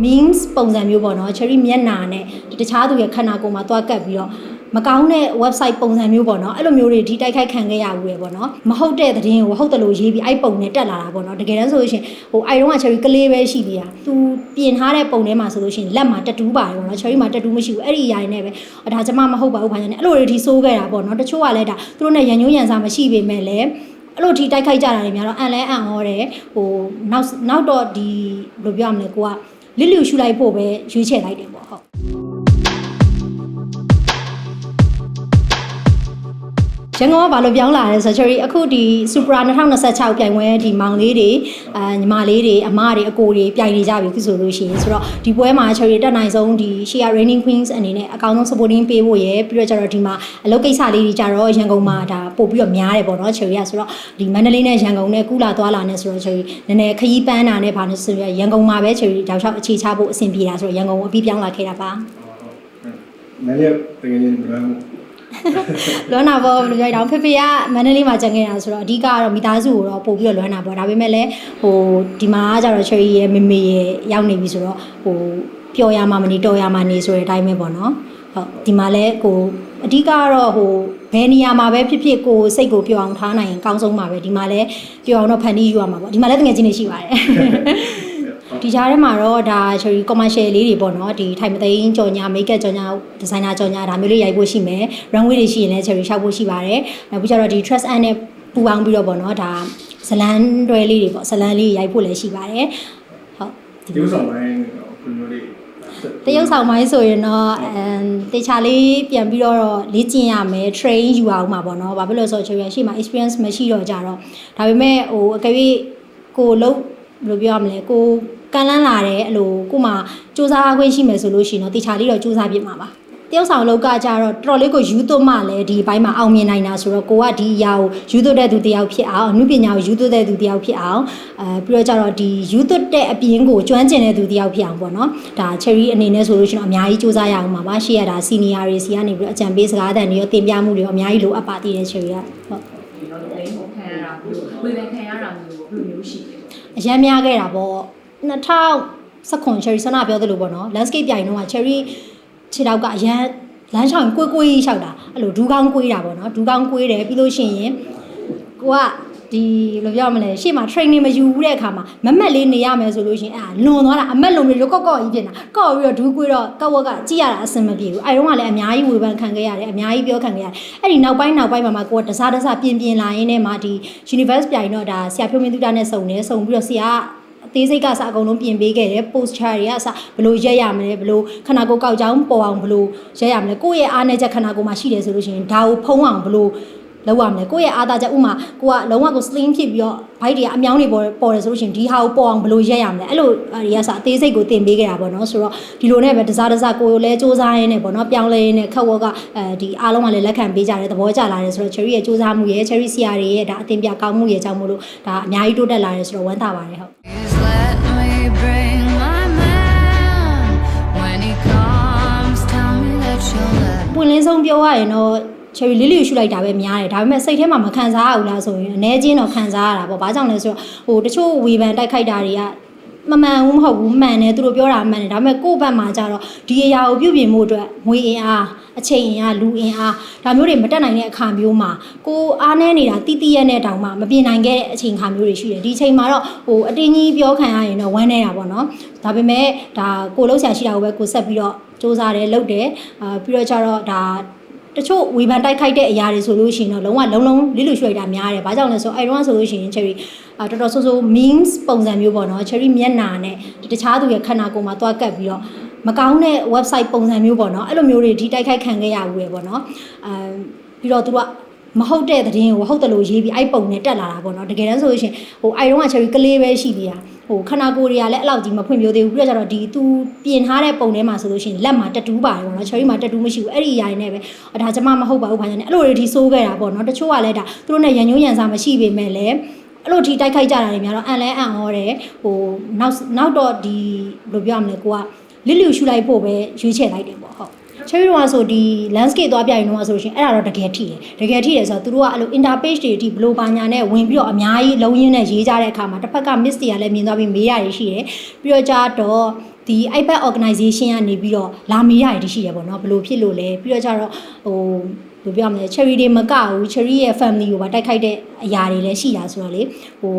memes ပုံစံမျိုးပေါ့နော် cherry မျက်နှာနဲ့တခြားသူရဲ့ခန္ဓာကိုယ်မှာတွားကပ်ပြီးတော့မကောင်းတဲ့ website ပုံစံမျိုးပေါ့နော်အဲ့လိုမျိုးတွေဒီတိုက်ခိုက်ခံခဲ့ရဘူးလေပေါ့နော်မဟုတ်တဲ့သတင်းကိုဟုတ်တယ်လို့ရေးပြီးအဲ့ပုံနဲ့တက်လာတာပေါ့နော်တကယ်တမ်းဆိုလို့ရှိရင်ဟိုအဲ့တုန်းက cherry ကလေးပဲရှိသေးတာသူပြင်ထားတဲ့ပုံထဲမှာဆိုလို့ရှိရင်လက်မှာတက်တူးပါတယ်ပေါ့နော် cherry မှာတက်တူးမရှိဘူးအဲ့ဒီအရာတွေနဲ့ပဲဒါကျမမဟုတ်ပါဘူးဘာညာနဲ့အဲ့လိုတွေဒီစိုးခဲ့တာပေါ့နော်တချို့ကလည်းဒါသူတို့နဲ့ရန်ညိုးရန်စားမရှိပေမဲ့လည်းအဲ့လိုထိတိုက်ခိုက်ကြတာတွေများတော့အန်လဲအန်ဟောတယ်ဟိုနောက်နောက်တော့ဒီဘယ်လိုပြောရမလဲကိုက လစ်လျူရှူလိုက်ဖို့ပဲရွေးချယ်လိုက်တယ်ပေါ့ဟုတ် ရန်ကုန်ကဘာလို့ပြောင်းလာလဲဆိုတော့ Cherry အခုဒီ Supra 2026ပြိုင်ပွဲဒီမောင်လေးတွေအာညီမလေးတွေအမတွေအကိုတွေပြိုင်နေကြပြီခုဆိုလို့ရှိရင်ဆိုတော့ဒီပွဲမှာ Cherry တက်နိုင်ဆုံးဒီ Share Raining Queens အနေနဲ့အကောင်းဆုံး supporting ပေးဖို့ရယ်ပြီးတော့ကျတော့ဒီမှာအလုပ်ကိစ္စလေးတွေကြတော့ရန်ကုန်မှာဒါပို့ပြီးတော့များတယ်ပေါ့နော် Cherry ကဆိုတော့ဒီမန္တလေးနဲ့ရန်ကုန်နဲ့ကုလာသွားလာနေဆိုတော့ Cherry နည်းနည်းခရီးပန်းတာနဲ့ဗာနေဆိုရရန်ကုန်မှာပဲ Cherry တောက်လျှောက်အခြေချဖို့အဆင်ပြေတာဆိုတော့ရန်ကုန်ကိုအပြီးပြောင်းလာခဲ့တာပါနည်းနည်းတကယ်ကြီးမလွမ်းဘူး လွမ်းတာပေါ့ဘယ်လိုပြောရအောင်ဖေဖေကမန္တလေးမှာကျန်ခဲ့တာဆိုတော့အဓိကကတော့မိသားစုကိုတော့ပို့ပြီးတော့လွမ်းတာပေါ့ဒါပေမဲ့လည်းဟိုဒီမှာကကျတော့ cherry ရဲ့မေမေရဲ့ရောက်နေပြီဆိုတော့ဟိုပျော်ရမှာမနေတော်ရမှာနေဆိုတဲ့အတိုင်းပဲပေါ့နော်ဟုတ်ဒီမှာလည်းကိုအဓိကကတော့ဟိုဘယ်နေရာမှာပဲဖြစ်ဖြစ်ကိုစိတ်ကိုပျော်အောင်ထားနိုင်ရင်အကောင်းဆုံးပါပဲဒီမှာလည်းပျော်အောင်တော့ဖန်တီးယူရမှာပေါ့ဒီမှာလည်းတကယ်ချင်းနေရှိပါတယ် ဒီကြားထဲမှာတော့ဒါ cherry commercial လေးတွေပေါ့နော်ဒီထိုင်မသိန်းကြော်ညာ make up ကြော်ညာ designer ကြော်ညာဒါမျိုးလေးရိုက်ဖို့ရှိမယ် runway တွေရှိရင်လည်း cherry ရှောက်ဖို့ရှိပါတယ်နောက်ပြီးကျတော့ဒီ trust and နဲ့ပူပေါင်းပြီးတော့ပေါ့နော်ဒါဇလန်းတွဲလေးတွေပေါ့ဇလန်းလေးရိုက်ဖို့လည်းရှိပါတယ်ဟုတ်ဒီဒီဥစ္စာပိုင်းဘယ်လိုလေးတရုပ်ဆောင်ပိုင်းဆိုရင်တော့အမ်တေချာလေးပြန်ပြီးတော့လေ့ကျင့်ရမယ် train ယူအောင်မှာပေါ့နော်ဘာဖြစ်လို့လဲဆိုတော့ cherry ရှိမှ experience မရှိတော့ကြတော့ဒါပေမဲ့ဟိုအကယ်၍ကိုလုံးဘယ်လိုပြောရမလဲကို ကန်လန်းလာတယ်အဲ့လိုကိုမှစူးစမ်းခွင့်ရှိမယ်ဆိုလို့ရှိရင်တော့တေချာလေးတော့စူးစမ်းပြစ်မှာပါတယောက်ဆောင်လောက်ကကြတော့တော်တော်လေးကိုယူသွတ်မှလည်းဒီဘိုင်းမှာအောင်မြင်နိုင်တာဆိုတော့ကိုကဒီအရာကိုယူသွတ်တဲ့သူတယောက်ဖြစ်အောင်အမှုပညာကိုယူသွတ်တဲ့သူတယောက်ဖြစ်အောင်အဲပြီးတော့ကြတော့ဒီယူသွတ်တဲ့အပြင်ကိုကျွမ်းကျင်တဲ့သူတယောက်ဖြစ်အောင်ပေါ့နော်ဒါ cherry အနေနဲ့ဆိုလို့ရှိရင်တော့အများကြီးစူးစမ်းရအောင်ပါပါရှေ့ရတာ senior တွေစီကနေပြီးတော့အကြံပေးစကားအတန်တွေရောတင်ပြမှုတွေရောအများကြီးလိုအပ်ပါသေးတယ် cherry ကဟုတ်ဒီတော့လိမ့်ဖို့ခံရတာမျိုးဝေဖန်ခံရတာမျိုးဘယ်လိုမျိုးရှိလဲအရန်များခဲ့တာပေါ့ 2019 cherry ဆန္ဒပြောသလိုပေါ့နော် landscape ပြိုင်တော့က cherry ခြေထောက်ကအရန်လမ်းချောင်းကိုယ်ကိုယ်ကြီးလျှောက်တာအဲ့လိုဒူးကောင်းကိုေးတာပေါ့နော်ဒူးကောင်းကိုေးတယ်ပြီးလို့ရှိရင်ကိုကဒီလိုပြောရမလဲရှေ့မှာ training မယူဘူးတဲ့အခါမှာမမက်လေးနေရမယ်ဆိုလို့ရှိရင်အာလွန်သွားတာအမက်လုံးမျိုးကော့ကော့ကြီးဖြစ်နေတာကော့ပြီးတော့ဒူးကိုေးတော့ကော့ဝက်ကကြည့်ရတာအဆင်မပြေဘူးအဲတုန်းကလည်းအများကြီးဝေဖန်ခံခဲ့ရတယ်အများကြီးပြောခံခဲ့ရတယ်အဲ့ဒီနောက်ပိုင်းနောက်ပိုင်းမှာမှကိုကတစားတစားပြင်ပြင်လာရင်းနဲ့မှဒီ universe ပြိုင်တော့ဒါဆရာဖြိုးမင်းသူတာနဲ့စုံတယ်စုံပြီးတော့ဆရာ အသေးစိတ်ကစအကုန်လုံးပြင်ပေးခဲ့တယ် posture တွေကစဘယ်လိုရက်ရမလဲဘယ်လိုခန္ဓာကိုယ်ကောက်ကြောင်းပေါ်အောင်ဘယ်လိုရက်ရမလဲကိုယ့်ရဲ့အားနည်းချက်ခန္ဓာကိုယ်မှာရှိတယ်ဆိုလို့ရှိရင်ဒါကိုဖုံးအောင်ဘယ်လိုလောက်ရမလဲကိုယ့်ရဲ့အားသာချက်ဥမာကိုကလုံးဝကို slim ဖြစ်ပြီးတော့ bite တွေကအမြောင်းတွေပေါ်ပေါ်တယ်ဆိုလို့ရှိရင်ဒီဟာကိုပေါ်အောင်ဘယ်လိုရက်ရမလဲအဲ့လိုအတွေကစအသေးစိတ်ကိုတင်ပေးခဲ့တာပေါ့နော်ဆိုတော့ဒီလိုနဲ့ပဲတစားတစားကိုယ်လည်းစူးစမ်းရင်းနဲ့ပေါ့နော်ပြောင်းလဲရင်းနဲ့ခက်ဝက်ကအဲဒီအားလုံးကလည်းလက်ခံပေးကြတယ်သဘောကျလာတယ်ဆိုတော့ cherry ရဲ့စူးစမ်းမှုရဲ့ cherry ဆရာတွေရဲ့ဒါအတင်ပြကောင်းမှုရဲ့အကြောင်းမို့လို့ဒါအများကြီးတိုးတက်လာတယ်ဆိုတော့ဝမ်းသာပါတယ်ဟုတ် ပွင့်လင်းဆုံးပြောရရင်တော့ cherry လေးလေးရှူလိုက်တာပဲများတယ်ဒါပေမဲ့စိတ်ထဲမှာမခံစားရဘူးလားဆိုရင်အ ਨੇ ချင်းတော့ခံစားရတာပေါ့ဘာကြောင့်လဲဆိုတော့ဟိုတချို့ဝေဖန်တိုက်ခိုက်တာတွေက မမှန်ဘူးမဟုတ်ဘူးမှန်တယ်သူတို့ပြောတာမှန်တယ်ဒါပေမဲ့ကိုယ့်ဘက်မှာကျတော့ဒီအရာကိုပြုပြင်မှုအတွက်ငွေအင်အားအချိန်အင်အားလူအင်အားဒါမျိုးတွေမတက်နိုင်တဲ့အခါမျိုးမှာကိုအားနေနေတာတိတိရက်နဲ့တောင်မှမပြင်နိုင်ခဲ့တဲ့အချိန်ခါမျိုးတွေရှိတယ်ဒီအချိန်မှာတော့ဟိုအတင်းကြီးပြောခံရရင်တော့ဝမ်းနေတာပေါ့နော်ဒါပေမဲ့ဒါကိုလှုပ်ရှားရှိတာကိုပဲကိုဆက်ပြီးတော့စူးစမ်းတယ်လုပ်တယ်အာပြီးတော့ကျတော့ဒါ တချို့ဝေဖန်တိုက်ခိုက်တဲ့အရာတွေဆိုလို့ရှိရင်တော့လုံးဝလုံးလုံးလေးလူရွှေ့တာများတယ်။ဘာကြောင့်လဲဆိုတော့အဲတုန်းကဆိုလို့ရှိရင် cherry အာတော်တော်ဆိုးဆိုး memes ပုံစံမျိုးပေါ့နော် cherry မျက်နှာနဲ့တခြားသူရဲ့ခန္ဓာကိုယ်မှာတွားကပ်ပြီးတော့မကောင်းတဲ့ website ပုံစံမျိုးပေါ့နော်အဲ့လိုမျိုးတွေဒီတိုက်ခိုက်ခံခဲ့ရဘူးလေပေါ့နော်။အဲပြီးတော့သူကမဟုတ်တဲ့သတင်းကိုဟုတ်တယ်လို့ရေးပြီးအဲ့ပုံနဲ့တက်လာတာပေါ့နော်တကယ်တမ်းဆိုလို့ရှိရင်ဟိုအဲတုန်းက cherry ကလေးပဲရှိသေးတာ ဟိုခန္ဓာကိုယ်တွေကလည်းအဲ့လောက်ကြီးမဖွံ့ဖြိုးသေးဘူးပြီးတော့ကျတော့ဒီသူပြင်ထားတဲ့ပုံထဲမှာဆိုလို့ရှိရင်လက်မှာတက်တူးပါတယ်ပေါ့နော် cherry မှာတက်တူးမရှိဘူးအဲ့ဒီအရာတွေနဲ့ပဲဒါကျမမဟုတ်ပါဘူးဘာညာနဲ့အဲ့လိုတွေဒီစိုးခဲ့တာပေါ့နော်တချို့ကလည်းဒါသူတို့နဲ့ရန်ညိုးရန်စားမရှိပေမဲ့လည်းအဲ့လိုထိတိုက်ခိုက်ကြတာတွေများတော့အန်လဲအန်ဟောတယ်ဟိုနောက်နောက်တော့ဒီဘယ်လိုပြောရမလဲကိုကလစ်လျူရှူလိုက်ဖို့ပဲရွေးချယ်လိုက်တယ်ပေါ့ဟုတ် cherry တော့ဆိုဒီ landscape သွားပြရင်တော့ဆိုလို့ရှိရင်အဲ့ဒါတော့တကယ်ထိတယ်တကယ်ထိတယ်ဆိုတော့သူတို့ကအဲ့လို interpage တွေဒီဘလိုပါညာနဲ့ဝင်ပြီးတော့အများကြီးလုံးရင်းနဲ့ရေးကြတဲ့အခါမှာတစ်ဖက်က miss တွေကလည်းမြင်သွားပြီးမေးရတယ်ရှိတယ်ပြီးတော့ကြတော့ ဒီ iPad organization ကနေပြီးတော့လာမေးရတယ်တရှိရပေါ့နော်ဘယ်လိုဖြစ်လို့လဲပြီးတော့ကျတော့ဟိုဘယ်လိုပြောမလဲ cherry တွေမကဘူး cherry ရဲ့ family ကိုပါတိုက်ခိုက်တဲ့အရာတွေလည်းရှိတာဆိုတော့လေဟို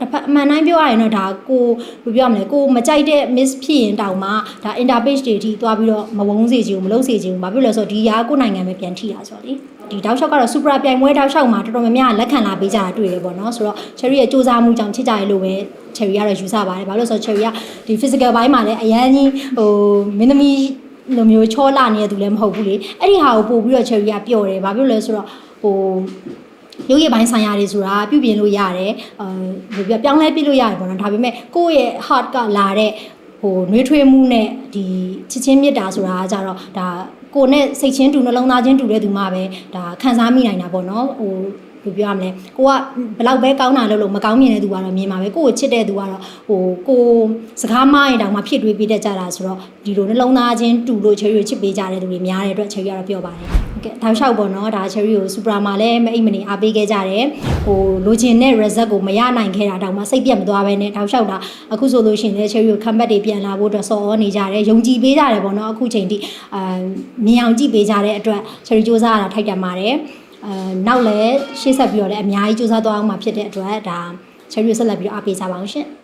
တစ်ဖက်အမှန်တိုင်းပြောရရင်တော့ဒါကိုဘယ်လိုပြောမလဲကိုမကြိုက်တဲ့ miss ဖြစ်ရင်တောင်မှဒါ interpage တွေထိသွားပြီးတော့မဝုန်းစေချင်ဘူးမလုပ်စေချင်ဘူးဘာဖြစ်လို့လဲဆိုတော့ဒီຢာကိုနိုင်ငံပဲပြန်ထိတာဆိုတော့လေ ဒီတောက်လျှောက်ကတော့ super ပြိုင်ပွဲတောက်လျှောက်မှာတော်တော်များများလက်ခံလာပေးကြတာတွေ့ရပေါ့နော်ဆိုတော့ cherry ရဲ့စူးစမ်းမှုကြောင့်ချစ်ကြရလို့ပဲ cherry ကတော့ယူဆပါတယ်ဘာလို့လဲဆိုတော့ cherry ကဒီ physical ဘိုင်းမှာလည်းအရန်ကြီးဟိုမင်းသမီးလိုမျိုးချောလာနေတဲ့သူလည်းမဟုတ်ဘူးလေအဲ့ဒီဟာကိုပို့ပြီးတော့ cherry ကပျော်တယ်ဘာဖြစ်လို့လဲဆိုတော့ဟိုရုပ်ရည်ပိုင်းဆိုင်ရာတွေဆိုတာပြုပြင်လို့ရတယ်အဲဘယ်ပြောပြောင်းလဲပြလို့ရတယ်ပေါ့နော်ဒါပေမဲ့ကိုယ့်ရဲ့ heart ကလာတဲ့ဟိုနှွေးထွေးမှုနဲ့ဒီချစ်ချင်းမြတ်တာဆိုတာကကြတော့ဒါ ကိုယ်နဲ့စိတ်ချင်းတူနှလုံးသားချင်းတူတဲ့သူမှပဲဒါခံစားမိနိုင်တာပေါ့နော်ဟို ဘယ်လိုပြောရမလဲကိုကဘလောက်ပဲကောင်းတာလို့လို့မကောင်းမြင်တဲ့သူကတော့မြင်ပါပဲကိုကိုချစ်တဲ့သူကတော့ဟိုကိုစကားမရင်တောင်မှဖြစ်တွေးပေးတတ်ကြတာဆိုတော့ဒီလိုနှလုံးသားချင်းတူလို့ချယ်ရီကိုချစ်ပေးကြတဲ့သူတွေများတဲ့အတွက်ချယ်ရီကတော့ပြောပါတယ်ဟုတ်ကဲ့တောက်လျှောက်ပေါ့နော်ဒါချယ်ရီကိုစူပရာမှာလည်းမအိပ်မနေအားပေးခဲ့ကြတယ်ဟိုလိုချင်တဲ့ result ကိုမရနိုင်ခဲ့တာတောင်မှစိတ်ပြတ်မသွားဘဲနဲ့တောက်လျှောက်တာအခုဆိုလို့ရှိရင်လည်းချယ်ရီကို comeback တွေပြန်လာဖို့အတွက်စော်ဩနေကြတယ်ယုံကြည်ပေးကြတယ်ပေါ့နော်အခုချိန်ထိအာမြင်အောင်ကြည့်ပေးကြတဲ့အတွက်ချယ်ရီစူးစမ်းရတာထိုက်တန်ပါတယ် အဲနောက်လည်းရှေ့ဆက်ပြီးတော့လည်းအများကြီးစူးစမ်းသွားအောင်မှာဖြစ်တဲ့အတွက်ဒါ cherry ဆက်လက်ပြီးတော့အားပေးကြပါအောင်ရှင်။